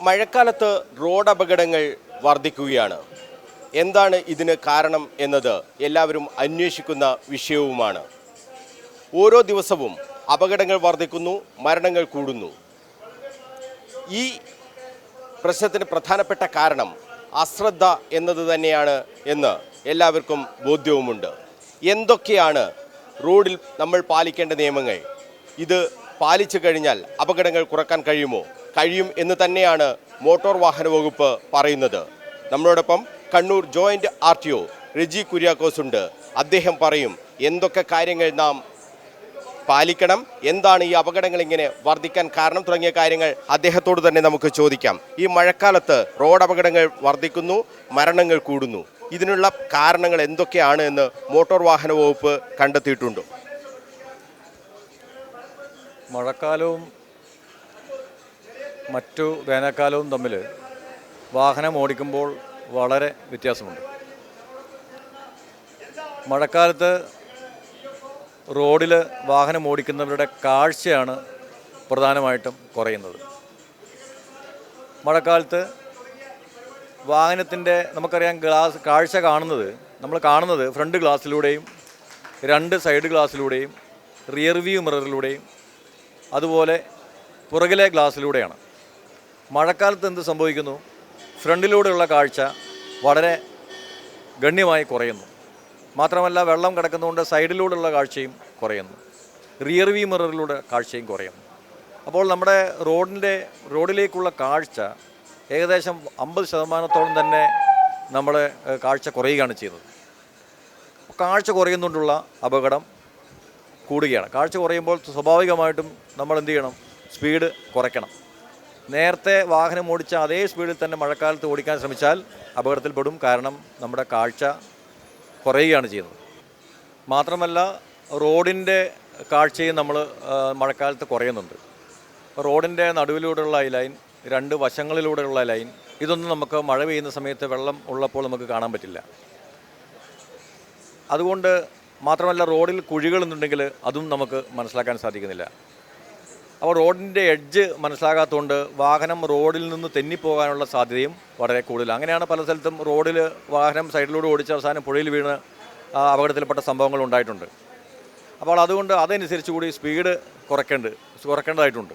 മഴക്കാലത്ത് റോഡ് അപകടങ്ങൾ വർദ്ധിക്കുകയാണ്. എന്താണ് ഇതിന് കാരണം എന്നത് എല്ലാവരും അന്വേഷിക്കുന്ന വിഷയവുമാണ്. ഓരോ ദിവസവും അപകടങ്ങൾ വർദ്ധിക്കുന്നു മരണങ്ങൾ കൂടുന്നു. ഈ പ്രശ്നത്തിന് പ്രധാനപ്പെട്ട കാരണം അശ്രദ്ധ എന്നത് തന്നെയാണ് എന്ന് എല്ലാവർക്കും ബോധ്യവുമുണ്ട്. എന്തൊക്കെയാണ് റോഡിൽ നമ്മൾ പാലിക്കേണ്ട നിയമങ്ങൾ? ഇത് പാലിച്ചു കഴിഞ്ഞാൽ അപകടങ്ങൾ കുറയ്ക്കാൻ കഴിയുമോ? കഴിയും എന്ന് തന്നെയാണ് മോട്ടോർ വാഹന വകുപ്പ് പറയുന്നത്. നമ്മളോടൊപ്പം Kannur joint R T O Reji Kuriakose ഉണ്ട്. അദ്ദേഹം പറയും എന്തൊക്കെ കാര്യങ്ങൾ നാം പാലിക്കണം? എന്താണ് ഈ അപകടങ്ങൾ ഇങ്ങനെ വർദ്ധിക്കാൻ കാരണം? തുടങ്ങിയ കാര്യങ്ങൾ അദ്ദേഹത്തോട് തന്നെ നമുക്ക് ചോദിക്കാം. ഈ മഴക്കാലത്ത് റോഡ് അപകടങ്ങൾ വർദ്ധിക്കുന്നു മരണങ്ങൾ കൂടുന്നു. ഇതിനുള്ള കാരണങ്ങൾ എന്തൊക്കെയാണ് എന്ന് മോട്ടോർ വാഹന വകുപ്പ് കണ്ടെത്തിയിട്ടുണ്ട്. മഴക്കാലവും മറ്റു വേനൽക്കാലവും തമ്മിൽ വാഹനം ഓടിക്കുമ്പോൾ വളരെ വ്യത്യാസമുണ്ട്. മഴക്കാലത്ത് റോഡിൽ വാഹനം ഓടിക്കുന്നവരുടെ കാഴ്ചയാണ് പ്രധാനമായിട്ടും കുറയുന്നത്. മഴക്കാലത്ത് വാഹനത്തിന്റെ നമുക്കറിയാം ഗ്ലാസ് കാഴ്ച കാണുന്നത് നമ്മൾ കാണുന്നത് ഫ്രണ്ട് ഗ്ലാസ്സിലൂടെയും രണ്ട് സൈഡ് ഗ്ലാസ്സിലൂടെയും റിയർ വ്യൂ മിററിലൂടെയും അതുപോലെ പുറകിലെ ഗ്ലാസ്സിലൂടെയാണ്. മഴക്കാലത്ത് എന്ത് സംഭവിക്കുന്നു? ഫ്രണ്ടിലൂടെയുള്ള കാഴ്ച വളരെ ഗണ്യമായി കുറയുന്നു. മാത്രമല്ല വെള്ളം കിടക്കുന്നതുകൊണ്ട് സൈഡിലൂടെയുള്ള കാഴ്ചയും കുറയുന്നു. റിയർ വ്യൂ മിററിലൂടെ കാഴ്ചയും കുറയുന്നു. അപ്പോൾ നമ്മുടെ റോഡിന്റെ റോഡിലേക്കുള്ള കാഴ്ച ഏകദേശം അമ്പത് ശതമാനത്തോളം തന്നെ നമ്മൾ കാഴ്ച കുറയുകയാണ് ചെയ്തത് കാഴ്ച കുറയുന്നതുകൊണ്ടുള്ള അപകടം കൂടുകയാണ്. കാഴ്ച കുറയുമ്പോൾ സ്വാഭാവികമായിട്ടും നമ്മൾ എന്ത് ചെയ്യണം? സ്പീഡ് കുറയ്ക്കണം. നേരത്തെ വാഹനം ഓടിച്ച അതേ സ്പീഡിൽ തന്നെ മഴക്കാലത്ത് ഓടിക്കാൻ ശ്രമിച്ചാൽ അപകടത്തിൽപ്പെടും. കാരണം നമ്മുടെ കാഴ്ച കുറയുകയാണ് ചെയ്യുന്നത്. മാത്രമല്ല റോഡിന്റെ കാഴ്ചയും നമ്മൾ മഴക്കാലത്ത് കുറയുന്നുണ്ട്. റോഡിന്റെ നടുവിലൂടെയുള്ള ഈ ലൈൻ രണ്ട് വശങ്ങളിലൂടെയുള്ള ലൈൻ ഇതൊന്നും നമുക്ക് മഴ പെയ്യുന്ന സമയത്ത് വെള്ളം ഉള്ളപ്പോൾ നമുക്ക് കാണാൻ പറ്റില്ല. അതുകൊണ്ട് മാത്രമല്ല റോഡിൽ കുഴികളെന്നുണ്ടെങ്കിൽ അതും നമുക്ക് മനസ്സിലാക്കാൻ സാധിക്കുന്നില്ല. അപ്പോൾ റോഡിന്റെ എഡ്ജ് മനസ്സിലാകാത്തതുകൊണ്ട് വാഹനം റോഡിൽ നിന്ന് തെന്നിപ്പോകാനുള്ള സാധ്യതയും വളരെ കൂടുതലാണ്. അങ്ങനെയാണ് പല സ്ഥലത്തും റോഡിൽ വാഹനം സൈഡിലൂടെ ഓടിച്ച അവസാനം പുഴയിൽ വീണ് അപകടത്തിൽപ്പെട്ട സംഭവങ്ങൾ ഉണ്ടായിട്ടുണ്ട്. അപ്പോൾ അതുകൊണ്ട് അതനുസരിച്ച് കൂടി സ്പീഡ് കുറയ്ക്കേണ്ട കുറയ്ക്കേണ്ടതായിട്ടുണ്ട്.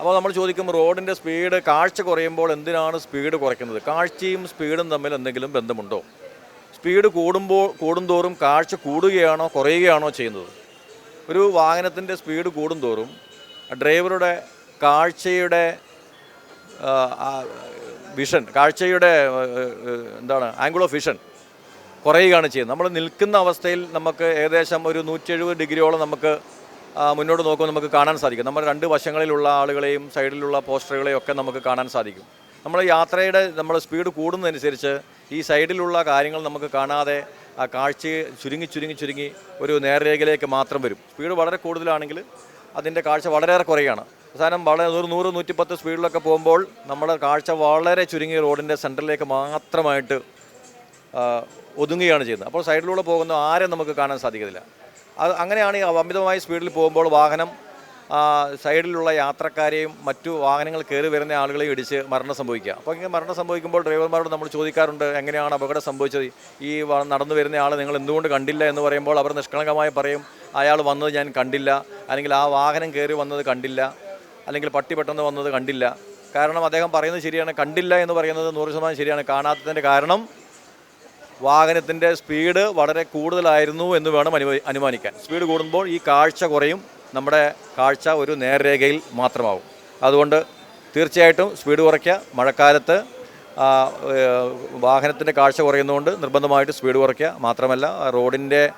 അപ്പോൾ നമ്മൾ ചോദിക്കും റോഡിന്റെ സ്പീഡ് കാഴ്ച കുറയുമ്പോൾ എന്തിനാണ് സ്പീഡ് കുറയ്ക്കുന്നത്? കാഴ്ചയും സ്പീഡും തമ്മിൽ എന്തെങ്കിലും ബന്ധമുണ്ടോ? സ്പീഡ് കൂടുമ്പോൾ കൂടുന്തോറും കാഴ്ച കൂടുകയാണോ കുറയുകയാണോ ചെയ്യുന്നത്? ഒരു വാഹനത്തിന്റെ സ്പീഡ് കൂടുന്തോറും ഡ്രൈവറുടെ കാഴ്ചയുടെ വിഷൻ കാഴ്ചയുടെ എന്താണ് ആംഗിൾ ഓഫ് വിഷൻ കുറയുകയാണ് ചെയ്യുന്നത്. നമ്മൾ നിൽക്കുന്ന അവസ്ഥയിൽ നമുക്ക് ഏകദേശം ഒരു നൂറ്റി എഴുപത് ഡിഗ്രിയോളം നമുക്ക് മുന്നോട്ട് നോക്കുമ്പോൾ നമുക്ക് കാണാൻ സാധിക്കും. നമ്മുടെ രണ്ട് വശങ്ങളിലുള്ള ആളുകളെയും സൈഡിലുള്ള പോസ്റ്ററുകളെയും ഒക്കെ നമുക്ക് കാണാൻ സാധിക്കും. നമ്മൾ യാത്രയുടെ നമ്മൾ സ്പീഡ് കൂടുന്നതനുസരിച്ച് ഈ സൈഡിലുള്ള കാര്യങ്ങൾ നമുക്ക് കാണാതെ ആ കാഴ്ചയെ ചുരുങ്ങി ചുരുങ്ങി ചുരുങ്ങി ഒരു നേർരേഖയിലേക്ക് മാത്രം വരും. സ്പീഡ് വളരെ കൂടുതലാണെങ്കിൽ അതിന്റെ കാഴ്ച വളരെയേറെ കുറയാണ്. അവസാനം വളരെ നൂറ് നൂറ് നൂറ്റിപ്പത്ത് സ്പീഡിലൊക്കെ പോകുമ്പോൾ നമ്മുടെ കാഴ്ച വളരെ ചുരുങ്ങിയ റോഡിന്റെ സെന്ററിലേക്ക് മാത്രമായിട്ട് ഒതുങ്ങുകയാണ് ചെയ്യുന്നത്. അപ്പോൾ സൈഡിലൂടെ പോകുന്ന ആരെ നമുക്ക് കാണാൻ സാധിക്കത്തില്ല. അത് അങ്ങനെയാണ് ഈ അമിതമായ സ്പീഡിൽ പോകുമ്പോൾ വാഹനം സൈഡിലുള്ള യാത്രക്കാരെയും മറ്റു വാഹനങ്ങൾ കയറി വരുന്ന ആളുകളെയും ഇടിച്ച് മരണം സംഭവിക്കുക. അപ്പോൾ ഇങ്ങനെ മരണം സംഭവിക്കുമ്പോൾ ഡ്രൈവർമാരോട് നമ്മൾ ചോദിക്കാറുണ്ട് എങ്ങനെയാണ് അപകടം സംഭവിച്ചത്? ഈ നടന്നു വരുന്ന ആൾ നിങ്ങൾ എന്തുകൊണ്ട് കണ്ടില്ല എന്ന് പറയുമ്പോൾ അവർ നിഷ്കളങ്കമായി പറയും അയാൾ വന്നത് ഞാൻ കണ്ടില്ല. അല്ലെങ്കിൽ ആ വാഹനം കയറി വന്നത് കണ്ടില്ല. അല്ലെങ്കിൽ പട്ടി പെട്ടെന്ന് വന്നത് കണ്ടില്ല. കാരണം അദ്ദേഹം പറയുന്നത് ശരിയാണ് കണ്ടില്ല എന്ന് പറയുന്നത് നൂറ് ശതമാനം ശരിയാണ്. കാണാത്തതിന്റെ കാരണം വാഹനത്തിന്റെ സ്പീഡ് വളരെ കൂടുതലായിരുന്നു എന്ന് വേണം അനുമാനിക്കാൻ. സ്പീഡ് കൂടുമ്പോൾ ഈ കാഴ്ച കുറയും നമ്മുടെ കാഴ്ച ഒരു നേർരേഖയിൽ മാത്രമാവും. അതുകൊണ്ട് തീർച്ചയായിട്ടും സ്പീഡ് കുറയ്ക്കുക. മഴക്കാലത്ത് വാഹനത്തിന്റെ കാഴ്ച കുറയുന്നതുകൊണ്ട് നിർബന്ധമായിട്ട് സ്പീഡ് കുറയ്ക്കുക. മാത്രമല്ല റോഡിന്റെ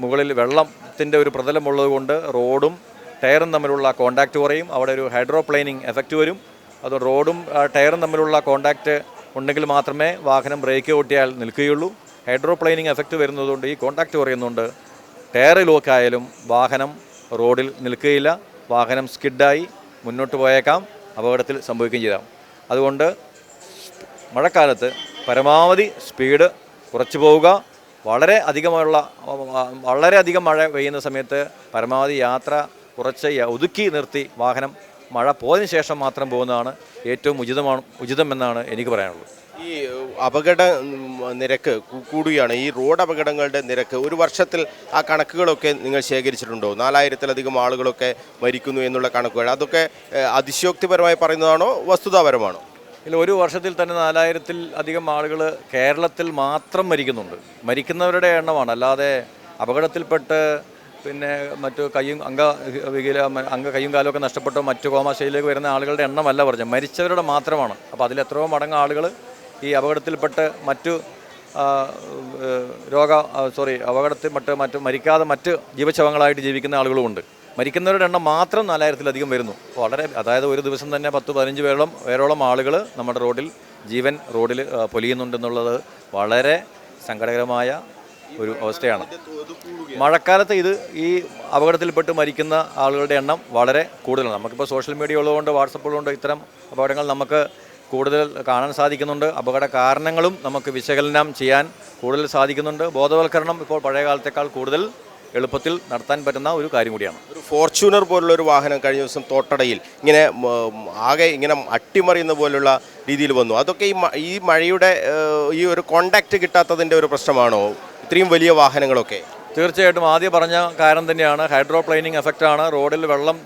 മുകളിൽ വെള്ളത്തിന്റെ ഒരു പ്രതലമുള്ളതുകൊണ്ട് റോഡും ടയറും തമ്മിലുള്ള കോണ്ടാക്റ്റ് കുറയും. അവിടെ ഒരു ഹൈഡ്രോപ്ലെയിനിങ് എഫക്റ്റ് വരും. അത് റോഡും ടയറും തമ്മിലുള്ള കോണ്ടാക്റ്റ് ഉണ്ടെങ്കിൽ മാത്രമേ വാഹനം ബ്രേക്ക് ഓട്ടിയാൽ നിൽക്കുകയുള്ളൂ. ഹൈഡ്രോപ്ലെയിനിങ് എഫക്റ്റ് വരുന്നതുകൊണ്ട് ഈ കോണ്ടാക്റ്റ് കുറയുന്നതുകൊണ്ട് ടയർ ലോക്കായാലും വാഹനം റോഡിൽ നിൽക്കുകയില്ല. വാഹനം സ്കിഡായി മുന്നോട്ട് പോയേക്കാം. അപകടത്തിൽ സംഭവിക്കുകയും ചെയ്യാം അതുകൊണ്ട് മഴക്കാലത്ത് പരമാവധി സ്പീഡ് കുറച്ചു പോവുക. വളരെ അധികമുള്ള വളരെയധികം മഴ പെയ്യുന്ന സമയത്ത് പരമാവധി യാത്ര കുറച്ച് ഒതുക്കി നിർത്തി വാഹനം മഴ പോയതിനു ശേഷം മാത്രം പോകുന്നതാണ് ഏറ്റവും ഉചിതമാണ് ഉചിതമെന്നാണ് എനിക്ക് പറയാനുള്ളത്. ഈ അപകട നിരക്ക് കൂടുകയാണ്. ഈ റോഡ് അപകടങ്ങളുടെ നിരക്ക് ഒരു വർഷത്തിൽ ആ കണക്കുകളൊക്കെ നിങ്ങൾ ശേഖരിച്ചിട്ടുണ്ടോ? നാലായിരത്തിലധികം ആളുകളൊക്കെ മരിക്കുന്നു എന്നുള്ള കണക്കുകൾ. അതൊക്കെ അതിശയോക്തിപരമായി പറയുന്നതാണോ? വസ്തുതാപരമാണോ? ഇതിൽ ഒരു വർഷത്തിൽ തന്നെ നാലായിരത്തിൽ അധികം ആളുകൾ കേരളത്തിൽ മാത്രം മരിക്കുന്നുണ്ട്. മരിക്കുന്നവരുടെ എണ്ണമാണ്. അല്ലാതെ അപകടത്തിൽപ്പെട്ട് പിന്നെ മറ്റു കയ്യും അംഗ വികല അംഗ കയ്യും കാലും ഒക്കെ നഷ്ടപ്പെട്ടോ മറ്റു കോമാശയിലേക്ക് വരുന്ന ആളുകളുടെ എണ്ണമല്ല പറഞ്ഞത്. മരിച്ചവരുടെ മാത്രമാണ്. അപ്പോൾ അതിൽ എത്രയോ മടങ്ങ് ആളുകൾ ഈ അപകടത്തിൽപ്പെട്ട് മറ്റു രോഗ സോറി അപകടത്തിൽ മറ്റ് മരിക്കാതെ മറ്റ് ജീവശവങ്ങളായിട്ട് ജീവിക്കുന്ന ആളുകളുമുണ്ട്. മരിക്കുന്നവരുടെ എണ്ണം മാത്രം നാലായിരത്തിലധികം വരുന്നു. വളരെ അതായത് ഒരു ദിവസം തന്നെ പത്ത് പതിനഞ്ച് പേരോളം പേരോളം ആളുകൾ നമ്മുടെ റോഡിൽ ജീവൻ റോഡിൽ പൊലിയുന്നുണ്ടെന്നുള്ളത് വളരെ സങ്കടകരമായ ഒരു അവസ്ഥയാണ്. മഴക്കാലത്ത് ഇത് ഈ അപകടത്തിൽപ്പെട്ട് മരിക്കുന്ന ആളുകളുടെ എണ്ണം വളരെ കൂടുതലാണ്. നമുക്കിപ്പോൾ സോഷ്യൽ മീഡിയ ഉള്ളതുകൊണ്ട് വാട്സപ്പ് ഉള്ളതുകൊണ്ട് ഇത്തരം അപകടങ്ങൾ നമുക്ക് കൂടുതൽ കാണാൻ സാധിക്കുന്നുണ്ട്. അപകട കാരണങ്ങളും നമുക്ക് വിശകലനം ചെയ്യാൻ കൂടുതൽ സാധിക്കുന്നുണ്ട്. ബോധവൽക്കരണം ഇപ്പോൾ പഴയ കാലത്തേക്കാൾ കൂടുതൽ എളുപ്പത്തിൽ നടത്താൻ പറ്റുന്ന ഒരു കാര്യം കൂടിയാണ്. ഒരു ഫോർച്യൂണർ പോലുള്ള ഒരു വാഹനം കഴിഞ്ഞ ദിവസം തോട്ടടയിൽ ഇങ്ങനെ ആകെ ഇങ്ങനെ അട്ടിമറിയുന്ന പോലുള്ള രീതിയിൽ വന്നു. അതൊക്കെ ഈ ഈ മഴയുടെ ഈ ഒരു കോണ്ടാക്ട് കിട്ടാത്തതിന്റെ ഒരു പ്രശ്നമാണോ? ഇത്രയും വലിയ വാഹനങ്ങളൊക്കെ? തീർച്ചയായിട്ടും ആദ്യം പറഞ്ഞ കാരണം തന്നെയാണ്. ഹൈഡ്രോ പ്ലൈനിങ് എഫക്റ്റാണ്. റോഡിൽ വെള്ളം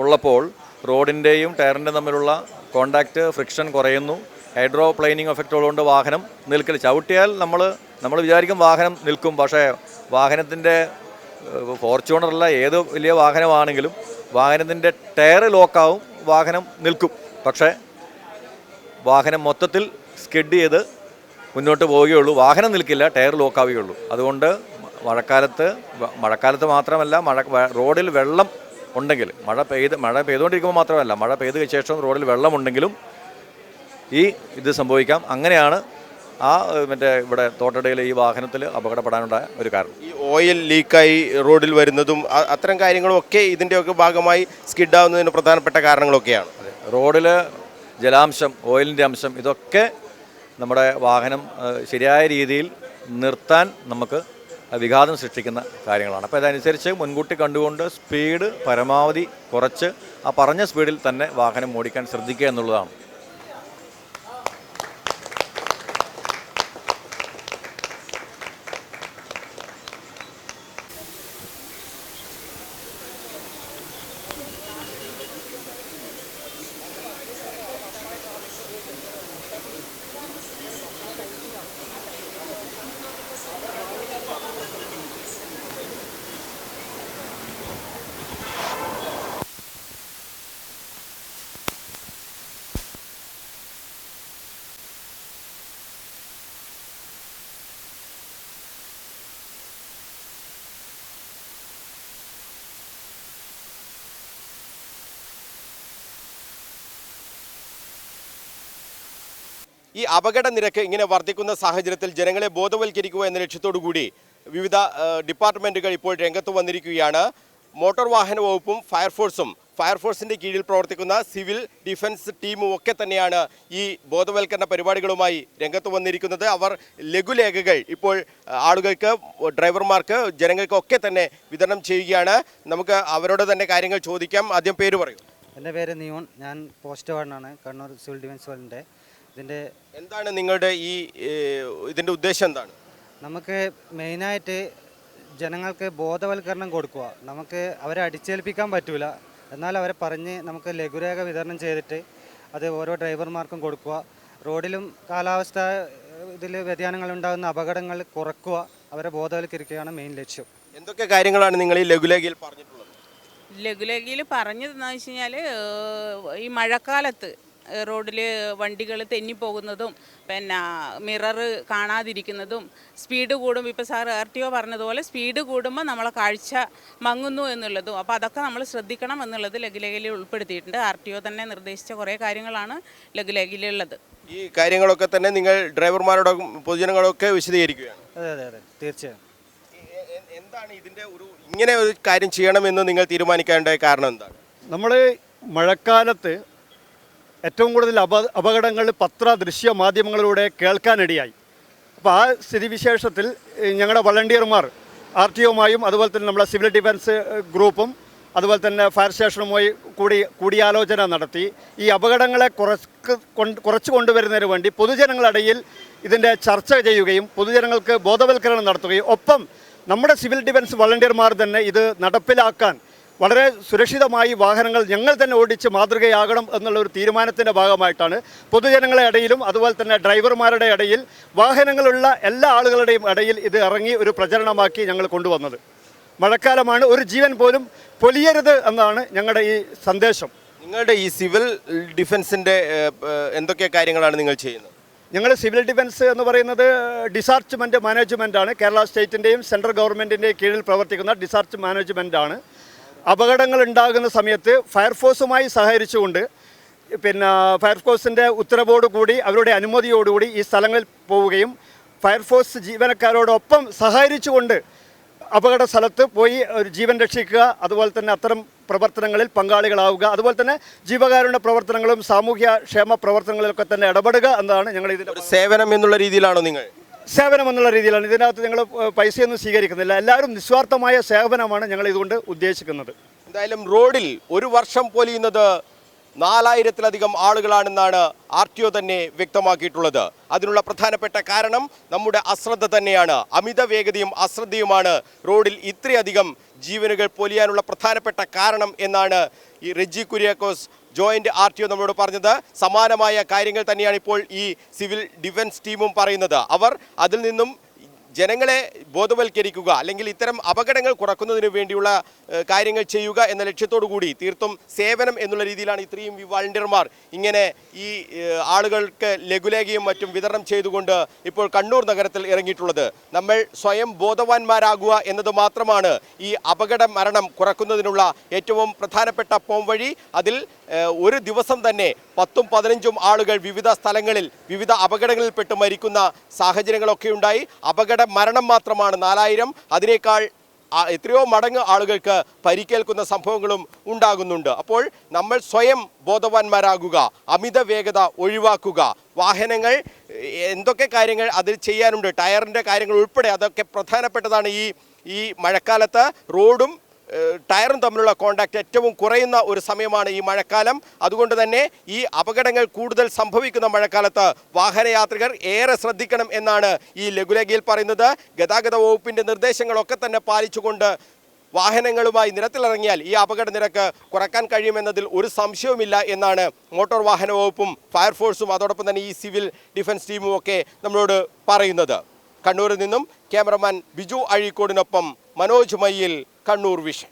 ഉള്ളപ്പോൾ റോഡിന്റെയും ടയറിന്റെയും തമ്മിലുള്ള കോണ്ടാക്റ്റ് ഫ്രിക്ഷൻ കുറയുന്നു. ഹൈഡ്രോപ്ലൈനിങ് എഫക്റ്റ് ഉള്ളതുകൊണ്ട് വാഹനം നിൽക്കില്ല ചവിട്ടിയാൽ നമ്മൾ നമ്മൾ വിചാരിക്കും വാഹനം നിൽക്കും. പക്ഷേ വാഹനത്തിന്റെ ഫോർച്യൂണറല്ല ഏത് വലിയ വാഹനമാണെങ്കിലും വാഹനത്തിന്റെ ടയർ ലോക്കാവും വാഹനം നിൽക്കും. പക്ഷേ വാഹനം മൊത്തത്തിൽ സ്കിഡ് ചെയ്ത് മുന്നോട്ട് പോവുകയുള്ളൂ. വാഹനം നിൽക്കില്ല ടയർ ലോക്കാവുകയുള്ളൂ. അതുകൊണ്ട് മഴക്കാലത്ത് മഴക്കാലത്ത് മാത്രമല്ല മഴ റോഡിൽ വെള്ളം ഉണ്ടെങ്കിൽ മഴ പെയ്ത് മഴ പെയ്തുകൊണ്ടിരിക്കുമ്പോൾ മാത്രമല്ല മഴ പെയ്ത ശേഷം റോഡിൽ വെള്ളമുണ്ടെങ്കിലും ഈ ഇത് സംഭവിക്കാം. അങ്ങനെയാണ് ആ മറ്റേ ഇവിടെ തോട്ടടയിൽ ഈ വാഹനത്തിൽ അപകടപ്പെടാനുണ്ടായ ഒരു കാരണം. ഈ ഓയിൽ ലീക്കായി റോഡിൽ വരുന്നതും അത്തരം കാര്യങ്ങളൊക്കെ ഇതിന്റെയൊക്കെ ഭാഗമായി സ്കിഡാവുന്നതിന് പ്രധാനപ്പെട്ട കാരണങ്ങളൊക്കെയാണ്. റോഡിൽ ജലാംശം ഓയിലിന്റെ അംശം ഇതൊക്കെ നമ്മുടെ വാഹനം ശരിയായ രീതിയിൽ നിർത്താൻ നമുക്ക് വിഘാതം സൃഷ്ടിക്കുന്ന കാര്യങ്ങളാണ്. അപ്പോൾ അതനുസരിച്ച് മുൻകൂട്ടി കണ്ടുകൊണ്ട് സ്പീഡ് പരമാവധി കുറച്ച് ആ പറഞ്ഞ സ്പീഡിൽ തന്നെ വാഹനം ഓടിക്കാൻ ശ്രദ്ധിക്കുക എന്നുള്ളതാണ്. ഈ അപകട നിരക്ക് ഇങ്ങനെ വർദ്ധിക്കുന്ന സാഹചര്യത്തിൽ ജനങ്ങളെ ബോധവൽക്കരിക്കുക എന്ന ലക്ഷ്യത്തോടു കൂടി വിവിധ ഡിപ്പാർട്ട്മെന്റുകൾ ഇപ്പോൾ രംഗത്ത് വന്നിരിക്കുകയാണ്. മോട്ടോർ വാഹന വകുപ്പും ഫയർഫോഴ്സും ഫയർഫോഴ്സിന്റെ കീഴിൽ പ്രവർത്തിക്കുന്ന സിവിൽ ഡിഫൻസ് ടീമും ഒക്കെ തന്നെയാണ് ഈ ബോധവൽക്കരണ പരിപാടികളുമായി രംഗത്ത് വന്നിരിക്കുന്നത്. അവർ ലഘുലേഖകൾ ഇപ്പോൾ ആളുകൾക്ക് ഡ്രൈവർമാർക്ക് ജനങ്ങൾക്കൊക്കെ തന്നെ വിതരണം ചെയ്യുകയാണ്. നമുക്ക് അവരോട് തന്നെ കാര്യങ്ങൾ ചോദിക്കാം. ആദ്യം പേര് പറയൂ. എന്റെ പേര് നിയോൺ. ഞാൻ പോസ്റ്റ് വാർഡനാണ് കണ്ണൂർ സിവിൽ ഡിഫൻസ് വാർഡിന്റെ ഇതിന്റെ എന്താണ് നിങ്ങളുടെ ഈ ഇതിന്റെ ഇതിന്റെ ഉദ്ദേശം എന്താണ്? നമുക്ക് മെയിനായിട്ട് ജനങ്ങൾക്ക് ബോധവൽക്കരണം കൊടുക്കുക. നമുക്ക് അവരെ അടിച്ചേൽപ്പിക്കാൻ പറ്റില്ല എന്നാൽ അവരെ പറഞ്ഞ് നമുക്ക് ലഘുരേഖ വിതരണം ചെയ്തിട്ട് അത് ഓരോ ഡ്രൈവർമാർക്കും കൊടുക്കുക. റോഡിലും കാലാവസ്ഥ ഇതിൽ വ്യതിയാനങ്ങൾ ഉണ്ടാകുന്ന അപകടങ്ങൾ കുറക്കുക. അവരെ ബോധവൽക്കരിക്കുകയാണ് മെയിൻ ലക്ഷ്യം. എന്തൊക്കെ കാര്യങ്ങളാണ് നിങ്ങൾ ഈ ലഘുലേഖയിൽ പറഞ്ഞിട്ടുള്ളത്? ലഘുലേഖയിൽ പറഞ്ഞതെന്ന് വെച്ച് കഴിഞ്ഞാൽ ഈ മഴക്കാലത്ത് റോഡിൽ വണ്ടികൾ തെന്നിപ്പോകുന്നതും പിന്നെ മിറർ കാണാതിരിക്കുന്നതും സ്പീഡ് കൂടുമ്പോൾ ഇപ്പോൾ സാർ ആർ ടി ഒ പറഞ്ഞതുപോലെ സ്പീഡ് കൂടുമ്പോൾ നമ്മളെ കാഴ്ച മങ്ങുന്നു എന്നുള്ളതും. അപ്പോൾ അതൊക്കെ നമ്മൾ ശ്രദ്ധിക്കണം എന്നുള്ളത് ലഘുലേഖയിൽ ഉൾപ്പെടുത്തിയിട്ടുണ്ട്. ആർ ടി ഒ തന്നെ നിർദ്ദേശിച്ച കുറേ കാര്യങ്ങളാണ് ലഘുലേഖയിലുള്ളത്. ഈ കാര്യങ്ങളൊക്കെ തന്നെ നിങ്ങൾ ഡ്രൈവർമാരോടൊപ്പം പൊതുജനങ്ങളൊക്കെ വിശദീകരിക്കുകയാണ്. അതെ അതെ അതെ. തീർച്ചയായും. എന്താണ് ഇതിന്റെ ഒരു ഇങ്ങനെ ഒരു കാര്യം ചെയ്യണമെന്ന് നിങ്ങൾ തീരുമാനിക്കേണ്ട കാരണം എന്താണ്? നമ്മൾ മഴക്കാലത്ത് ഏറ്റവും കൂടുതൽ അപ അപകടങ്ങൾ പത്ര ദൃശ്യ മാധ്യമങ്ങളിലൂടെ കേൾക്കാനിടയായി. അപ്പോൾ ആ സ്ഥിതിവിശേഷത്തിൽ ഞങ്ങളുടെ വളണ്ടിയർമാർ ആർ ടി ഒമായും അതുപോലെ തന്നെ നമ്മുടെ സിവിൽ ഡിഫൻസ് ഗ്രൂപ്പും അതുപോലെ തന്നെ ഫയർ സ്റ്റേഷനുമായി കൂടി കൂടിയാലോചന നടത്തി. ഈ അപകടങ്ങളെ കുറച്ച് കൊണ്ട് കുറച്ച് കൊണ്ടുവരുന്നതിന് വേണ്ടി പൊതുജനങ്ങളിടയിൽ ഇതിന്റെ ചർച്ച ചെയ്യുകയും പൊതുജനങ്ങൾക്ക് ബോധവൽക്കരണം നടത്തുകയും ഒപ്പം നമ്മുടെ സിവിൽ ഡിഫൻസ് വളണ്ടിയർമാർ തന്നെ ഇത് നടപ്പിലാക്കാൻ വളരെ സുരക്ഷിതമായി വാഹനങ്ങൾ ഞങ്ങൾ തന്നെ ഓടിച്ച് മാതൃകയാകണം എന്നുള്ള ഒരു തീരുമാനത്തിന്റെ ഭാഗമായിട്ടാണ് പൊതുജനങ്ങളുടെ ഇടയിലും അതുപോലെ തന്നെ ഡ്രൈവർമാരുടെ ഇടയിൽ വാഹനങ്ങളുള്ള എല്ലാ ആളുകളുടെയും ഇടയിൽ ഇത് ഇറങ്ങി ഒരു പ്രചരണമാക്കി ഞങ്ങൾ കൊണ്ടുവന്നത്. മഴക്കാലമാണ് ഒരു ജീവൻ പോലും പൊലിയരുത് എന്നാണ് ഞങ്ങളുടെ ഈ സന്ദേശം. നിങ്ങളുടെ ഈ സിവിൽ ഡിഫൻസിന്റെ എന്തൊക്കെ കാര്യങ്ങളാണ് നിങ്ങൾ ചെയ്യുന്നത്? ഞങ്ങൾ സിവിൽ ഡിഫൻസ് എന്ന് പറയുന്നത് ഡിസാർച്ച്മെന്റ് മാനേജ്മെന്റ് ആണ് കേരള സ്റ്റേറ്റിന്റെയും സെൻട്രൽ ഗവൺമെന്റിന്റെയും കീഴിൽ പ്രവർത്തിക്കുന്ന ഡിസാർച്ച് മാനേജ്മെന്റ് ആണ് അപകടങ്ങൾ ഉണ്ടാകുന്ന സമയത്ത് ഫയർഫോഴ്സുമായി സഹകരിച്ചുകൊണ്ട് പിന്നെ ഫയർഫോഴ്സിന്റെ ഉത്തരവോട് കൂടി അവരുടെ അനുമതിയോടുകൂടി ഈ സ്ഥലങ്ങളിൽ പോവുകയും ഫയർഫോഴ്സ് ജീവനക്കാരോടൊപ്പം സഹകരിച്ചുകൊണ്ട് അപകട സ്ഥലത്ത് പോയി ഒരു ജീവൻ രക്ഷിക്കുക അതുപോലെ തന്നെ അത്തരം പ്രവർത്തനങ്ങളിൽ പങ്കാളികളാവുക അതുപോലെ തന്നെ ജീവകാരുണ്യ പ്രവർത്തനങ്ങളും സാമൂഹ്യ ക്ഷേമ പ്രവർത്തനങ്ങളിലൊക്കെ തന്നെ ഇടപെടുക എന്നതാണ് ഞങ്ങൾ ഒരു സേവനം എന്നുള്ള രീതിയിലാണോ നിങ്ങൾ? സേവനം എന്നുള്ള രീതിയിലാണ്. ഇതിനകത്ത് ഞങ്ങൾ പൈസയൊന്നും സ്വീകരിക്കുന്നില്ല. എല്ലാവരും നിസ്വാർത്ഥമായ സേവനമാണ് ഞങ്ങൾ ഇതുകൊണ്ട് ഉദ്ദേശിക്കുന്നത്. എന്തായാലും റോഡിൽ ഒരു വർഷം പൊലിയുന്നത് നാലായിരത്തിലധികം ആളുകളാണെന്നാണ് ആർ ടി ഒ തന്നെ വ്യക്തമാക്കിയിട്ടുള്ളത്. അതിനുള്ള പ്രധാനപ്പെട്ട കാരണം നമ്മുടെ അശ്രദ്ധ തന്നെയാണ്. അമിത വേഗതയും അശ്രദ്ധയുമാണ് റോഡിൽ ഇത്രയധികം ജീവനുകൾ പൊലിയാനുള്ള പ്രധാനപ്പെട്ട കാരണം എന്നാണ് ഈ Reji Kuriakose joint R T O നമ്മളോട് പറഞ്ഞത്. സമാനമായ കാര്യങ്ങൾ തന്നെയാണ് ഇപ്പോൾ ഈ സിവിൽ ഡിഫൻസ് ടീമും പറയുന്നത്. അവർ അതിൽ നിന്നും ജനങ്ങളെ ബോധവൽക്കരിക്കുക അല്ലെങ്കിൽ ഇത്തരം അപകടങ്ങൾ കുറക്കുന്നതിന് വേണ്ടിയുള്ള കാര്യങ്ങൾ ചെയ്യുക എന്ന ലക്ഷ്യത്തോടു കൂടി തീർത്തും സേവനം എന്നുള്ള രീതിയിലാണ് ഇത്രയും ഈ വളണ്ടിയർമാർ ഇങ്ങനെ ഈ ആളുകൾക്ക് ലഘുലേഖയും മറ്റും വിതരണം ചെയ്തുകൊണ്ട് ഇപ്പോൾ കണ്ണൂർ നഗരത്തിൽ ഇറങ്ങിയിട്ടുള്ളത്. നമ്മൾ സ്വയം ബോധവാന്മാരാകുക എന്നത് മാത്രമാണ് ഈ അപകട മരണം കുറക്കുന്നതിനുള്ള ഏറ്റവും പ്രധാനപ്പെട്ട പോംവഴി. അതിൽ ഏഹ്, ഒരു ദിവസം തന്നെ പത്തും പതിനഞ്ചും ആളുകൾ വിവിധ സ്ഥലങ്ങളിൽ വിവിധ അപകടങ്ങളിൽപ്പെട്ട് മരിക്കുന്ന സാഹചര്യങ്ങളൊക്കെ ഉണ്ടായി. അപകട മരണം മാത്രമാണ് നാലായിരം. അതിനേക്കാൾ എത്രയോ മടങ്ങ് ആളുകൾക്ക് പരിക്കേൽക്കുന്ന സംഭവങ്ങളും ഉണ്ടാകുന്നുണ്ട്. അപ്പോൾ നമ്മൾ സ്വയം ബോധവാന്മാരാകുക അമിത വേഗത ഒഴിവാക്കുക. വാഹനങ്ങൾ എന്തൊക്കെ കാര്യങ്ങൾ അതിൽ ചെയ്യാനുണ്ട് ടയറിന്റെ കാര്യങ്ങൾ ഉൾപ്പെടെ അതൊക്കെ പ്രധാനപ്പെട്ടതാണ് ഈ ഈ മഴക്കാലത്ത്. റോഡും ടയറും തമ്മിലുള്ള കോണ്ടാക്റ്റ് ഏറ്റവും കുറയുന്ന ഒരു സമയമാണ് ഈ മഴക്കാലം. അതുകൊണ്ട് തന്നെ ഈ അപകടങ്ങൾ കൂടുതൽ സംഭവിക്കുന്ന മഴക്കാലത്ത് വാഹനയാത്രികർ ഏറെ ശ്രദ്ധിക്കണം എന്നാണ് ഈ ലഘുലേഖയിൽ പറയുന്നത്. ഗതാഗത വകുപ്പിന്റെ നിർദ്ദേശങ്ങളൊക്കെ തന്നെ പാലിച്ചുകൊണ്ട് വാഹനങ്ങളുമായി നിരത്തിലിറങ്ങിയാൽ ഈ അപകട നിരക്ക് കുറയ്ക്കാൻ കഴിയുമെന്നതിൽ ഒരു സംശയവുമില്ല എന്നാണ് മോട്ടോർ വാഹന വകുപ്പും ഫയർഫോഴ്സും അതോടൊപ്പം തന്നെ ഈ സിവിൽ ഡിഫൻസ് ടീമും ഒക്കെ നമ്മളോട് പറയുന്നത്. കണ്ണൂരിൽ നിന്നും ക്യാമറമാൻ ബിജു അഴീക്കോടിനൊപ്പം മനോജ് മയ്യിൽ കണ്ണൂർ വിഷൻ.